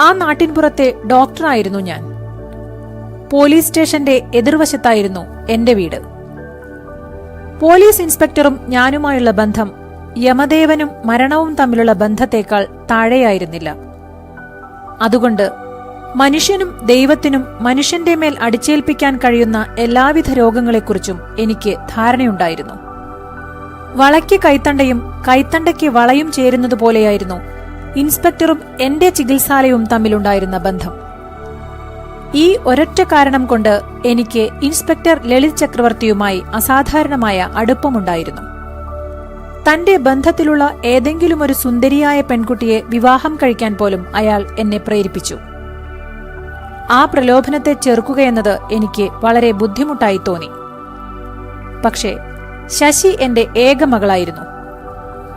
ആ നാട്ടിൻപുറത്തെ ഡോക്ടറായിരുന്നു ഞാൻ. പോലീസ് സ്റ്റേഷന്റെ എതിർവശത്തായിരുന്നു എന്റെ വീട്. പോലീസ് ഇൻസ്പെക്ടറും ഞാനുമായുള്ള ബന്ധം യമദേവനും മരണവും തമ്മിലുള്ള ബന്ധത്തേക്കാൾ താഴെയായിരുന്നില്ല. അതുകൊണ്ട് മനുഷ്യനും ദൈവത്തിനും മനുഷ്യന്റെ മേൽ അടിച്ചേൽപ്പിക്കാൻ കഴിയുന്ന എല്ലാവിധ രോഗങ്ങളെക്കുറിച്ചും എനിക്ക് ധാരണയുണ്ടായിരുന്നു. വളയ്ക്ക് കൈത്തണ്ടയും കൈത്തണ്ടയ്ക്ക് വളയും ചേരുന്നതുപോലെയായിരുന്നു ഇൻസ്പെക്ടറും എന്റെ ചികിത്സാലയവും തമ്മിലുണ്ടായിരുന്ന ബന്ധം. ഈ ഒരൊറ്റ കാരണം കൊണ്ട് എനിക്ക് ഇൻസ്പെക്ടർ ലളിത് ചക്രവർത്തിയുമായി അസാധാരണമായ അടുപ്പമുണ്ടായിരുന്നു. തന്റെ ബന്ധത്തിലുള്ള ഏതെങ്കിലും ഒരു സുന്ദരിയായ പെൺകുട്ടിയെ വിവാഹം കഴിക്കാൻ പോലും അയാൾ എന്നെ പ്രേരിപ്പിച്ചു. ആ പ്രലോഭനത്തെ ചെറുക്കുകയെന്നത് എനിക്ക് വളരെ ബുദ്ധിമുട്ടായി തോന്നി. പക്ഷേ ശശി എന്റെ ഏക മകളായിരുന്നു.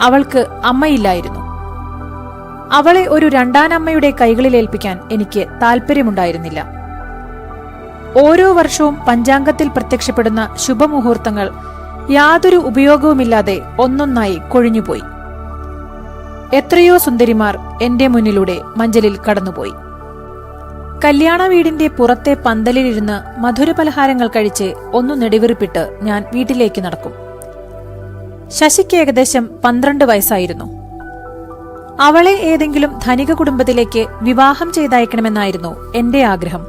അവൾക്ക് അമ്മയില്ലായിരുന്നു. അവളെ ഒരു രണ്ടാനമ്മയുടെ കൈകളിൽ ഏൽപ്പിക്കാൻ എനിക്ക് താൽപ്പര്യമുണ്ടായിരുന്നില്ല. ഓരോ വർഷവും പഞ്ചാംഗത്തിൽ പ്രത്യക്ഷപ്പെടുന്ന ശുഭമുഹൂർത്തങ്ങൾ യാതൊരു ഉപയോഗവുമില്ലാതെ ഒന്നൊന്നായി കൊഴിഞ്ഞുപോയി. എത്രയോ സുന്ദരിമാർ എന്റെ മുന്നിലൂടെ മഞ്ചലിൽ കടന്നുപോയി. കല്യാണ വീടിന്റെ പുറത്തെ പന്തലിലിരുന്ന് മധുരപലഹാരങ്ങൾ കഴിച്ച് ഒന്ന് നെടിവിറിപ്പിട്ട് ഞാൻ വീട്ടിലേക്ക് നടക്കും. ശശിക്ക് ഏകദേശം പന്ത്രണ്ട് വയസ്സായിരുന്നു. അവളെ ഏതെങ്കിലും ധനിക കുടുംബത്തിലേക്ക് വിവാഹം ചെയ്തയക്കണമെന്നായിരുന്നു എന്റെ ആഗ്രഹം.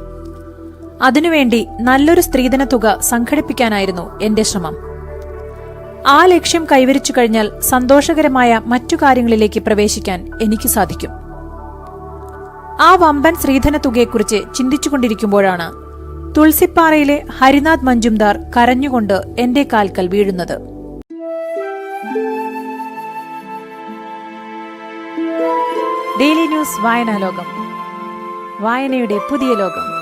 അതിനുവേണ്ടി നല്ലൊരു സ്ത്രീധന തുക സംഘടിപ്പിക്കാനായിരുന്നു എന്റെ ശ്രമം. ആ ലക്ഷ്യം കൈവരിച്ചു കഴിഞ്ഞാൽ സന്തോഷകരമായ മറ്റു കാര്യങ്ങളിലേക്ക് പ്രവേശിക്കാൻ എനിക്ക് സാധിക്കും. ആ വമ്പൻ സ്ത്രീധന തുകയെക്കുറിച്ച് ചിന്തിച്ചുകൊണ്ടിരിക്കുമ്പോഴാണ് തുളസിപ്പാറയിലെ ഹരിനാഥ് മഞ്ജുംദാർ കരഞ്ഞുകൊണ്ട് എന്റെ കാൽക്കൽ വീഴുന്നത്. ഡെയിലി ന്യൂസ് വായനാലോകം. വായനയുടെ പുതിയ ലോകം.